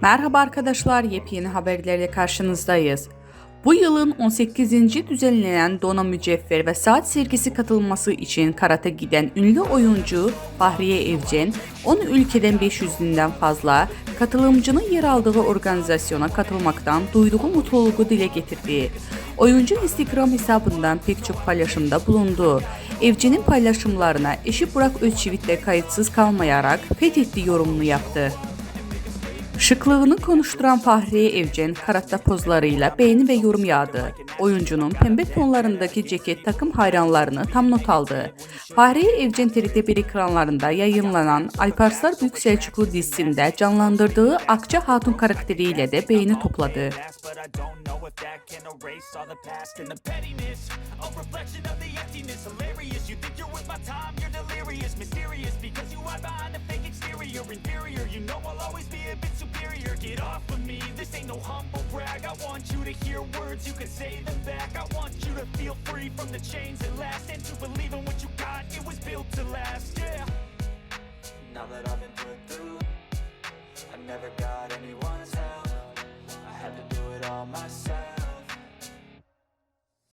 Merhaba arkadaşlar, yepyeni haberlerle karşınızdayız. Bu yılın 18. düzenlenen Dona Mücevher ve Saat sergisi katılması için Karat'a giden ünlü oyuncu Fahriye Evcen, 10 ülkeden 500'den fazla katılımcının yer aldığı organizasyona katılmaktan duyduğu mutluluğu dile getirdi. Oyuncu Instagram hesabından pek çok paylaşımda bulundu. Evcen'in paylaşımlarına eşi Burak Özçivit de kayıtsız kalmayarak fethetti yorumunu yaptı. Şıklığını konuşturan Fahriye Evcen karatta pozlarıyla beğeni ve yorum yağdı. Oyuncunun pembe tonlarındaki ceket takım hayranlarını tam not aldı. Fahriye Evcen TRT1 ekranlarında yayınlanan Alparslar Büyük Selçuklu dizisinde canlandırdığı Akça Hatun karakteriyle de beğeni topladı. Exterior, inferior. You know I'll always be a bit superior. Get off of me, this ain't no humble brag. I want you to hear words, you can say them back. I want you to feel free from the chains that last and to believe in what you got. It was built to last, yeah. Now that I've been put through, I never got